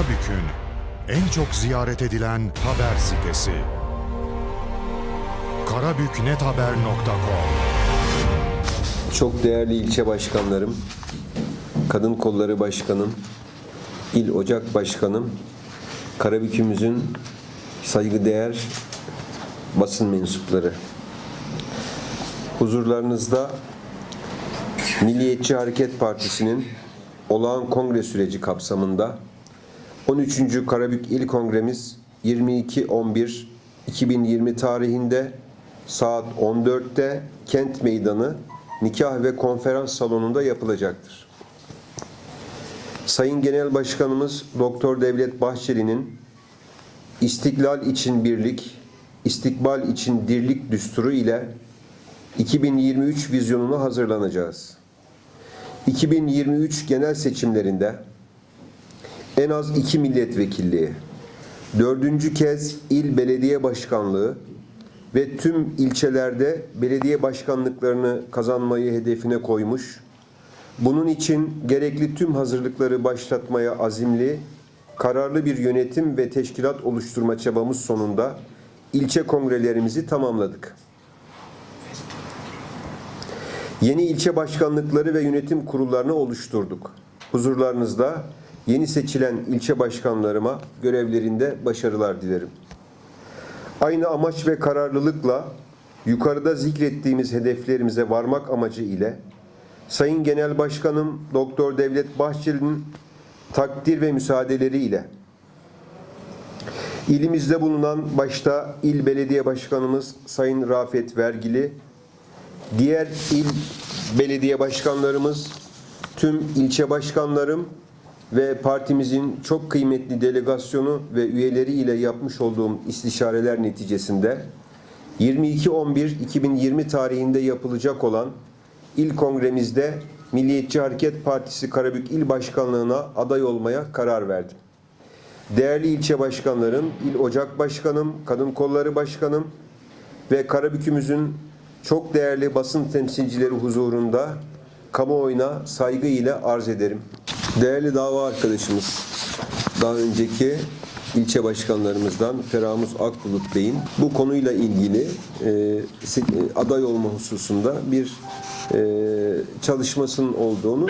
Karabük'ün en çok ziyaret edilen haber sitesi. karabüknethaber.com Çok değerli ilçe başkanlarım, Kadın Kolları Başkanım, İl Ocak Başkanım, Karabük'ümüzün saygıdeğer basın mensupları. Huzurlarınızda Milliyetçi Hareket Partisi'nin olağan kongre süreci kapsamında 13. Karabük İl Kongremiz 22.11.2020 tarihinde saat 14'te Kent Meydanı nikah ve konferans salonunda yapılacaktır. Sayın Genel Başkanımız Doktor Devlet Bahçeli'nin İstiklal için birlik, istikbal için dirlik düsturu ile 2023 vizyonuna hazırlanacağız. 2023 genel seçimlerinde en az iki milletvekilliği, dördüncü kez il belediye başkanlığı ve tüm ilçelerde belediye başkanlıklarını kazanmayı hedefine koymuş. Bunun için gerekli tüm hazırlıkları başlatmaya azimli, kararlı bir yönetim ve teşkilat oluşturma çabamız sonunda ilçe kongrelerimizi tamamladık. Yeni ilçe başkanlıkları ve yönetim kurullarını oluşturduk. Huzurlarınızda yeni seçilen ilçe başkanlarıma görevlerinde başarılar dilerim. Aynı amaç ve kararlılıkla yukarıda zikrettiğimiz hedeflerimize varmak amacı ile Sayın Genel Başkanım Doktor Devlet Bahçeli'nin takdir ve müsaadeleri ile ilimizde bulunan başta İl Belediye Başkanımız Sayın Rafet Vergili, diğer il belediye başkanlarımız, tüm ilçe başkanlarım ve partimizin çok kıymetli delegasyonu ve üyeleri ile yapmış olduğum istişareler neticesinde 22.11.2020 tarihinde yapılacak olan il kongremizde Milliyetçi Hareket Partisi Karabük İl Başkanlığı'na aday olmaya karar verdim. Değerli ilçe başkanlarım, il ocak başkanım, kadın kolları başkanım ve Karabük'ümüzün çok değerli basın temsilcileri huzurunda kamuoyuna saygı ile arz ederim. Değerli dava arkadaşımız, daha önceki ilçe başkanlarımızdan Feramuz Akbulut Bey'in bu konuyla ilgili e, se- aday olma hususunda bir e, çalışmasının olduğunu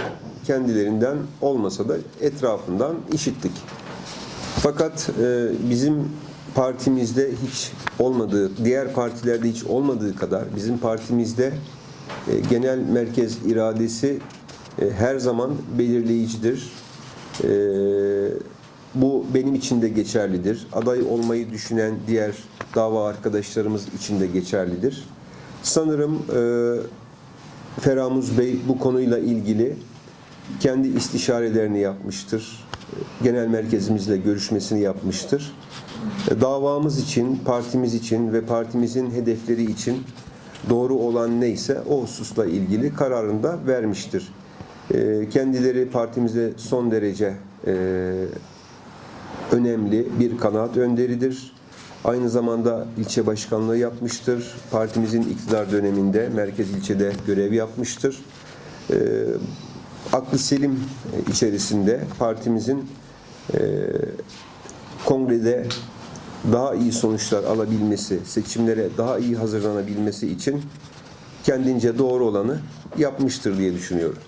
kendilerinden olmasa da etrafından işittik. Fakat e, bizim partimizde hiç olmadığı, diğer partilerde hiç olmadığı kadar bizim partimizde e, genel merkez iradesi e, her zaman belirleyicidir. E, bu benim için de geçerlidir. Aday olmayı düşünen diğer dava arkadaşlarımız için de geçerlidir. Sanırım e, Feramuz Bey bu konuyla ilgili kendi istişarelerini yapmıştır. Genel merkezimizle görüşmesini yapmıştır. Davamız için, partimiz için ve partimizin hedefleri için doğru olan neyse o hususla ilgili kararını da vermiştir. Ee, Kendileri partimize son derece e, önemli bir kanaat önderidir. Aynı zamanda ilçe başkanlığı yapmıştır. Partimizin iktidar döneminde merkez ilçede görev yapmıştır. Ee, aklı selim içerisinde partimizin e, kongrede daha iyi sonuçlar alabilmesi, seçimlere daha iyi hazırlanabilmesi için kendince doğru olanı yapmıştır diye düşünüyorum.